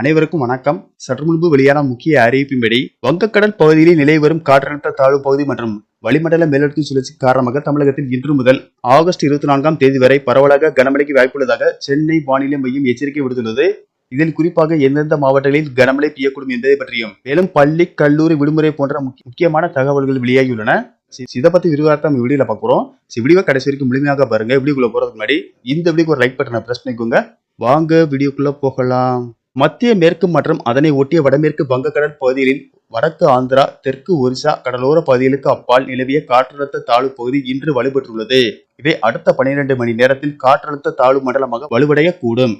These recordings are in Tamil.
அனைவருக்கும் வணக்கம். சற்று முன்பு வெளியான முக்கிய அறிவிப்பின்படி வங்கக்கடல் பகுதியில் நிலை வரும் காற்றழுத்த தாழ்வு பகுதி மற்றும் வளிமண்டல மேலடுக்கு சுழற்சி காரணமாக தமிழகத்தில் இன்று முதல் ஆகஸ்ட் இருபத்தி நான்காம் தேதி வரை பரவலாக கனமழைக்கு வாய்ப்புள்ளதாக சென்னை வானிலை மையம் எச்சரிக்கை விடுத்துள்ளது. இதில் குறிப்பாக எந்தெந்த மாவட்டங்களில் கனமழை பெய்யக்கூடும் என்பதை பற்றியும் மேலும் பள்ளி கல்லூரி விடுமுறை போன்ற முக்கியமான தகவல்கள் வெளியாகியுள்ளன. இதை பத்தி விரிவாக நம்ம வீடியோல பார்க்குறோம் வீடியோ கடைசி வரைக்கும் முழுமையாக பாருங்க. வீடியோக்குள்ள போறதுக்கு முன்னாடி இந்த வீடியோக்கு ஒரு லைக் பட்டனை பிரஸ் பண்ணிக்கோங்க. வாங்க வீடியோக்குள்ள போகலாம். மத்திய மேற்கு மற்றும் அதனை ஒட்டிய வடமேற்கு வங்கக்கடல் பகுதிகளில் வடக்கு ஆந்திரா தெற்கு ஒரிசா கடலோர பகுதிகளுக்கு அப்பால் நிலவிய காற்றழுத்த தாழ்வு பகுதி இன்று வலுப்பெற்றுள்ளது. இவை அடுத்த 12 மணி நேரத்தில் காற்றழுத்த தாழ்வு மண்டலமாக வலுவடையக்கூடும்.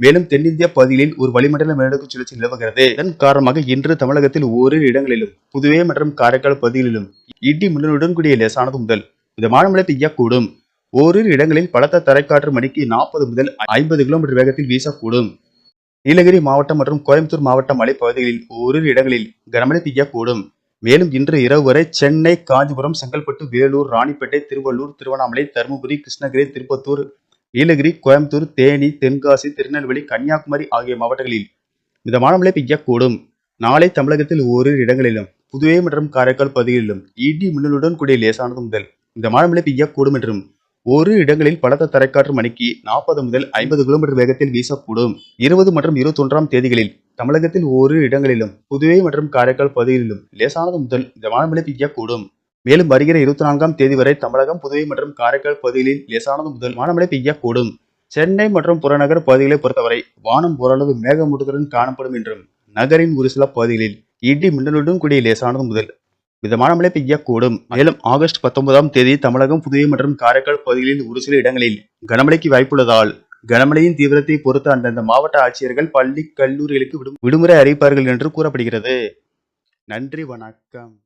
மேலும் தென்னிந்திய பகுதிகளில் ஒரு வளிமண்டல மேலடுக்கு சுழற்சி நிலவுகிறது. இதன் காரணமாக இன்று தமிழகத்தில் ஓரிரு இடங்களிலும் புதுவை மற்றும் காரைக்கால் பகுதிகளிலும் இடி மின்னலுடன் கூடிய லேசானது முதல் மிதமான மழை பெய்யக்கூடும். ஓரிரு இடங்களில் பலத்த தரைக்காற்று மணிக்கு நாற்பது முதல் ஐம்பது கிலோமீட்டர் வேகத்தில் வீசக்கூடும். நீலகிரி மாவட்டம் மற்றும் கோயம்புத்தூர் மாவட்ட மலைப்பகுதிகளில் ஓரிரு இடங்களில் கனமழை பெய்யக்கூடும். மேலும் இன்று இரவு வரை சென்னை காஞ்சிபுரம் செங்கல்பட்டு வேலூர் ராணிப்பேட்டை திருவள்ளூர் திருவண்ணாமலை தருமபுரி கிருஷ்ணகிரி திருப்பத்தூர் நீலகிரி கோயம்புத்தூர் தேனி தென்காசி திருநெல்வேலி கன்னியாகுமரி ஆகிய மாவட்டங்களில் மிதமான மழை பெய்யக்கூடும். நாளை தமிழகத்தில் ஓரிரு இடங்களிலும் புதுவை மற்றும் காரைக்கால் பகுதிகளிலும் இடி மின்னலுடன் கூடிய லேசானது முதல் மிதமான மழை பெய்யக்கூடும் என்றும் ஒரு இடங்களில் பலத்த தரைக்காற்று மணிக்கு நாற்பது முதல் ஐம்பது கிலோமீட்டர் வேகத்தில் வீசக்கூடும். இருபது மற்றும் இருபத்தி ஒன்றாம் தேதிகளில் தமிழகத்தில் ஒரு இடங்களிலும் புதுவை மற்றும் காரைக்கால் பகுதிகளிலும் லேசானது முதல் மிதமான மழை பெய்யக்கூடும். மேலும் வருகிற இருபத்தி நான்காம் தேதி வரை தமிழகம் புதுவை மற்றும் காரைக்கால் பகுதிகளில் லேசானது முதல் மழை பெய்யக்கூடும். சென்னை மற்றும் புறநகர் பகுதிகளை பொறுத்தவரை வானம் ஓரளவு மேகமூட்டத்துடன் காணப்படும் என்றும் நகரின் ஒரு சில பகுதிகளில் இடி மின்னலுடன் கூடிய லேசானது முதல் மிதமான மழை பெய்யக்கூடும். மேலும் ஆகஸ்ட் பத்தொன்பதாம் தேதி தமிழகம் புதுவை மற்றும் காரைக்கால் பகுதிகளில் ஒரு சில இடங்களில் கனமழைக்கு வாய்ப்புள்ளதால் கனமழையின் தீவிரத்தை பொறுத்து அந்தந்த மாவட்ட ஆட்சியர்கள் பள்ளி கல்லூரிகளுக்கு விடும்- விடுமுறை அறிவிப்பார்கள் என்று கூறப்படுகிறது. நன்றி வணக்கம்.